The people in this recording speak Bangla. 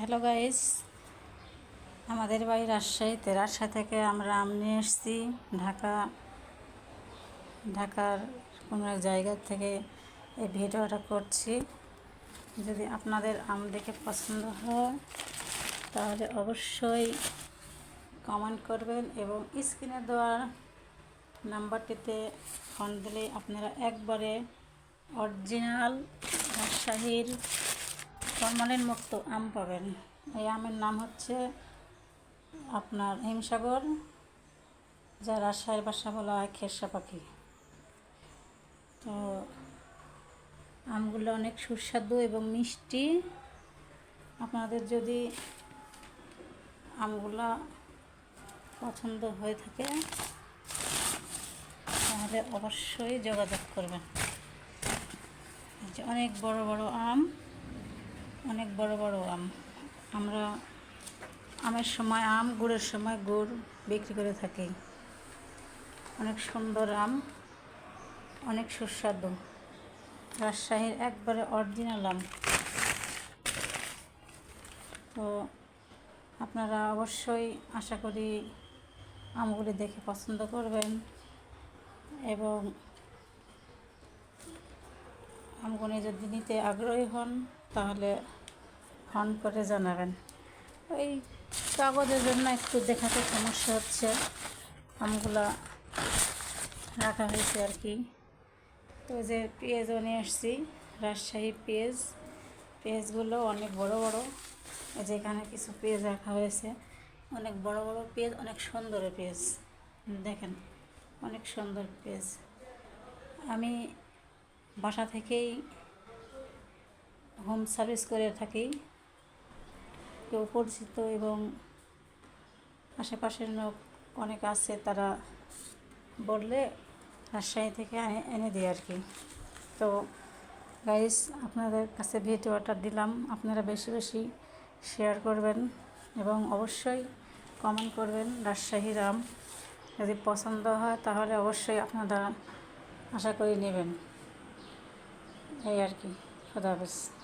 হ্যালো গাইস আমাদের বাড়ি রাজশাহীতে। রাজশাহী থেকে আমরা আম নিয়ে এসেছি ঢাকা, ঢাকার কোনো এক জায়গা থেকে এই ভিডিওটা করছি। যদি আপনাদের আম দেখে পছন্দ হয়, তাহলে অবশ্যই কমেন্ট করবেন এবং স্ক্রিনে দেওয়া নাম্বারটিতে ফোন দিলে আপনারা একবারে অরিজিনাল রাজশাহীর ফরমালিন মুক্ত আম পাবেন। এই আমের নাম হচ্ছে আপনার হিমসাগর, যা রাজশাহীর বাসা বলা হয় খেরসা পাখি। তো আমগুলো অনেক সুস্বাদু এবং মিষ্টি। আপনাদের যদি আমগুলো পছন্দ হয়ে থাকে, তাহলে অবশ্যই যোগাযোগ করবেন। অনেক বড় বড় আম। অনেক বড় বড় আম। আমরা আমের সময় আম, গুড়ের সময় গুড় বিক্রি করে থাকি। অনেক সুন্দর আম, অনেক সুস্বাদু। রাজশাহীর একবারে অরিজিনাল আম। তো আপনারা অবশ্যই আশা করি আমগুলি দেখে পছন্দ করবেন এবং আমগুলি যদি নিতে আগ্রহী হন, তাহলে ফোন করে জানাবেন। ওই কাগজের জন্য একটু দেখাতে সমস্যা হচ্ছে। আমগুলা রাখা হয়েছে আর কি। তো যে পেঁয়াজও নিয়ে আসছি, রাজশাহী পেঁয়াজ। পেঁয়াজগুলো অনেক বড় বড়, এই যে এখানে কিছু পেঁয়াজ রাখা হয়েছে। অনেক বড় বড় পেঁয়াজ, অনেক সুন্দর পেঁয়াজ। দেখেন, অনেক সুন্দর পেঁয়াজ। আমি বাসা থেকেই হোম সার্ভিস করে থাকি। কেউ পরিচিত এবং আশেপাশের লোক অনেক আছে, তারা বললে রাজশাহী থেকে এনে দিই আর কি। তো গাইস আপনাদের কাছে ভিডিওটা দিলাম। আপনারা বেশি বেশি শেয়ার করবেন এবং অবশ্যই কমেন্ট করবেন রাজশাহী রাম। যদি পছন্দ হয়, তাহলে অবশ্যই আপনারা আশা করি নেবেন। এই আর কি। খুদা হাফেজ।